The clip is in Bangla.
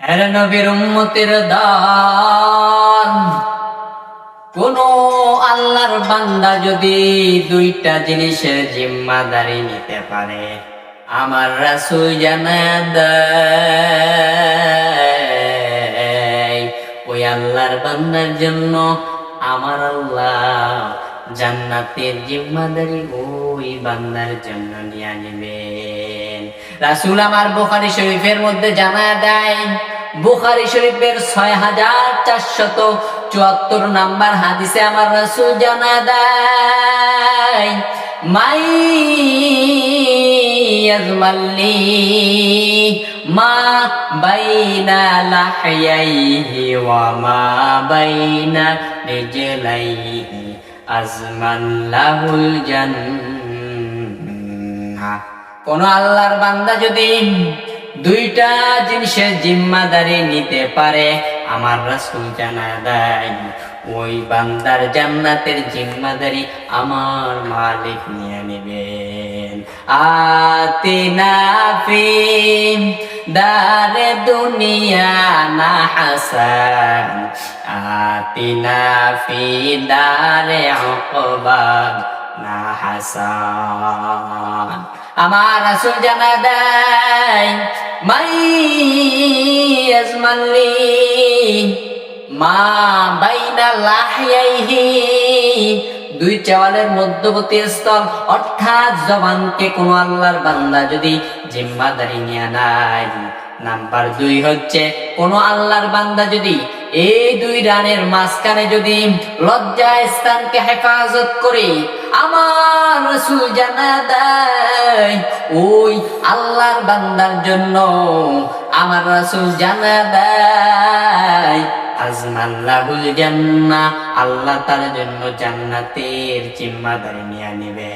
এর দান। কোন আল্লাহর বান্দা যদি দুইটা জিনিসের জিম্মাদারি নিতে পারে, আমার রাসূল জানা দেয়, ওই আল্লাহর বান্দার জন্য আমার আল্লাহ জান্নাতের জিম্মাদারি ওই বান্দার জন্য নিয়ে নেবেন। রাসূল আমার বুখারী শরীফের মধ্যে জানা দেয়, বুখারী শরীফের ছয় হাজার চারশত চুয়াত্তর নাম্বার হাদিসে আমার রাসূল জানা দেয়, মাই ইয়াজমাল্লি মা বাইনা লাহইয়াইহি ওয়া মা বাইনা রিজলাইহি আজমান লাহুল জান্নাহ। কোন আল্লাহর বান্দা যদি দুইটা জিনিসের জিম্মাদারি নিতে পারে, আমার রাসূল জানা দেয়, ওই বান্দার জান্নাতের জিম্মাদারি আমার মালিক নিয়ে নেবেন। আতিনা দুনিয়া না হাসান আতিনা ফি দারে উকবা না হাসান। আমার রাসূল জানা দেয়, মাই আজমাল্লি মা বাইনা লাহিয়াইহি দুই চাওয়ালের মধ্যবর্তী স্থল, অর্থাৎ জবানকে কোন আল্লাহর বান্দা যদি জিম্মাদারি নিয়ে নাই নাম্বার দুই হচ্ছে, কোন আল্লাহর বান্দা যদি এই দুই রানের মাঝখানে যদি লজ্জা স্থানকে হেফাজত করে আমার রসুল জানা দেয়, ওই আল্লাহর বান্দার জন্য আমার রসুল জানা দেয়। আজমাল্লাহুল জান্নাহ আল্লাহ তার জন্য জান্নাতের জিম্মাদারি নিয়ে নেবে।